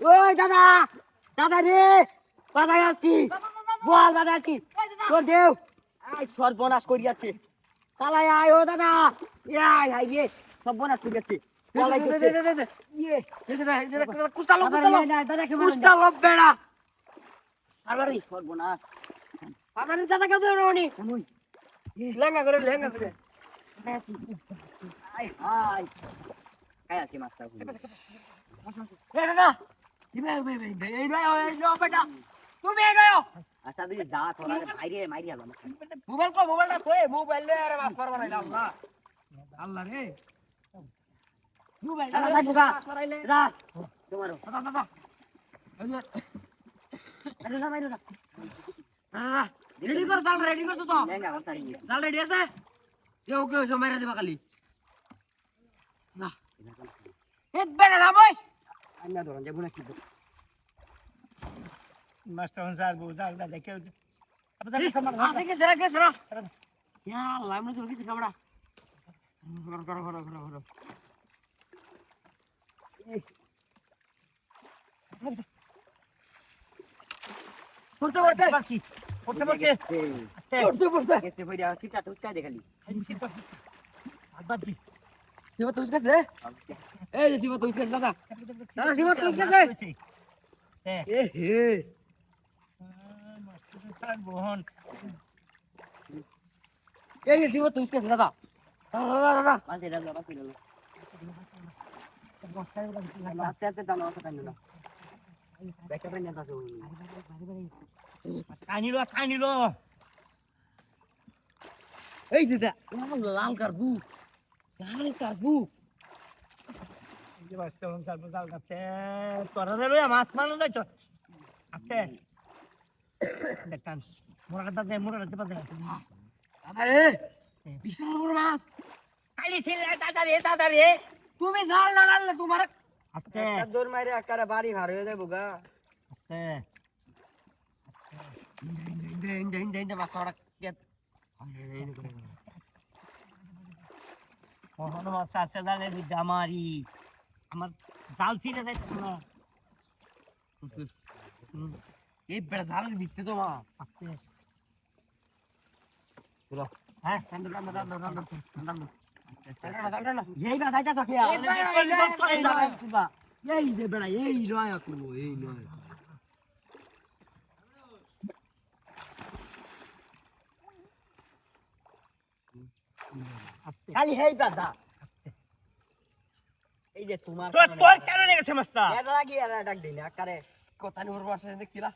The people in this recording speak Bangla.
ওই দাদা দাদা রে বাধা যাচ্ছি বল বাধা যাচ্ছি তোর দেও। আয় সর্বনাশ করি যাচ্ছে পালাই আয় ও দাদা। আয় হাই রে সর্বনাশ করি যাচ্ছে ইয়ে। লেহেঙ্গা করে লেহেঙ্গা করে। হাই হাই काय असे मागता তুমি গেও আচ্ছা তুই যা তোরা বাইরে মাইরি আলো মোবাইল কো মোবাইলটা কই মোবাইল লই আরে বাস করবা না আল্লাহ আল্লাহ রে মোবাইলটা না দিবা রা তোমারও দাদা দাদা আরে না মাইরো না রেডি কর চাল রেডি কর তো চাল রেডি আছে ওকে ওসব মাইরা দিবা খালি না বেড়া দাম ওই। আন্না ধরান যাব না কি মাস্টার হন স্যার বউ দাগ দাদা কেউ আসে কি সেরা কে সেরা ইয়া আল্লাহ আমি তোর কিছু কামড়া ঘর ঘর ঘর ঘর ঘর। করতে করতে বাকি করতে করতে করতে করতে কেসে ভাইয়া কাটা উঠকা দেখালি। বাদ বাদ শিবা তুই কাছে এই যে শিবা তুই কাছে দাদা। দাদা শিবা তুই কাছে এ হে। বহন এই যে শিবা তুই কাছে দাদা। দাদা দাদা দাদা। বাসে ডালো বাসে ডালো আস্তে আস্তে ডালো আস্তে ডালো ব্যাকআপ এনে দাও আনিলো আনিলো এই দিদা লাল কারবু। লাল গাল কাটবু গাল কাটতে তোরা রে লইয়া মাছ মারলে যাইতো আস্তে দেখতাম মোরাটা দে মোরাটা দে পাতে দাদা রে বিশাল বড় মাছ কালি ছিলে দাদা রে দাদা রে তুমি জাল না আনলে তোমার আস্তে দৌড় মারে একারে বাড়ি ভার হয়ে যাব গা আস্তে আস্তে ইন্ডা ইন্ডা ইন্ডা ইন্ডা মাছ ওরা কে আরে রে এই বেড়া ভিত্তি তো মা। আস্তে। হ্যাঁ। রান্দ রান্দ এই না যাইতা এই বেড়া এই নয় এই নয় খালি হেই দাদা এই যে তোমার তোর তোর কেন লেগেছে মাস্টার? এর লাগি এর ডাক দিন আকারে। কথা নিয়ে বাসায় দেখছিলা